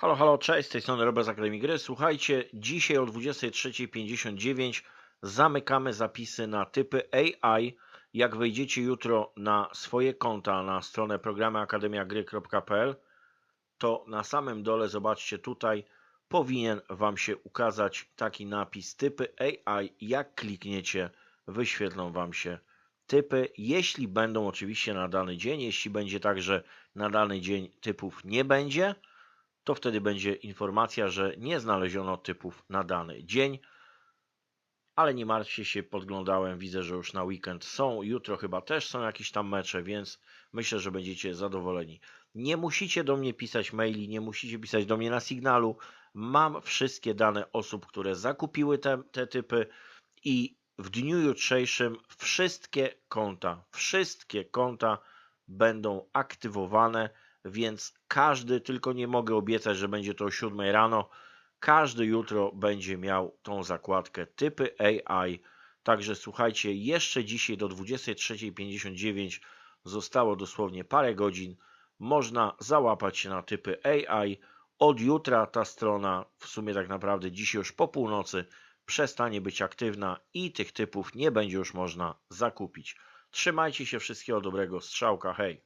Halo, halo, cześć, z tej strony Robert z Akademii Gry. Słuchajcie, dzisiaj o 23.59 zamykamy zapisy na typy AI. Jak wejdziecie jutro na swoje konta na stronę programy to na samym dole zobaczcie tutaj powinien Wam się ukazać taki napis typy AI. Jak klikniecie, wyświetlą Wam się typy, jeśli będą oczywiście na dany dzień. Jeśli będzie tak, że na dany dzień typów nie będzie, to wtedy będzie informacja, że nie znaleziono typów na dany dzień. Ale nie martwcie się, podglądałem, widzę, że już na weekend są. Jutro chyba też są jakieś tam mecze, więc myślę, że będziecie zadowoleni. Nie musicie do mnie pisać maili, nie musicie pisać do mnie na sygnalu. Mam wszystkie dane osób, które zakupiły te, te typy i w dniu jutrzejszym wszystkie konta, wszystkie konta będą aktywowane więc każdy, tylko nie mogę obiecać, że będzie to o 7 rano, każdy jutro będzie miał tą zakładkę typy AI. Także słuchajcie, jeszcze dzisiaj do 23.59 zostało dosłownie parę godzin. Można załapać się na typy AI. Od jutra ta strona, w sumie tak naprawdę dzisiaj już po północy, przestanie być aktywna i tych typów nie będzie już można zakupić. Trzymajcie się, wszystkiego dobrego, strzałka, hej!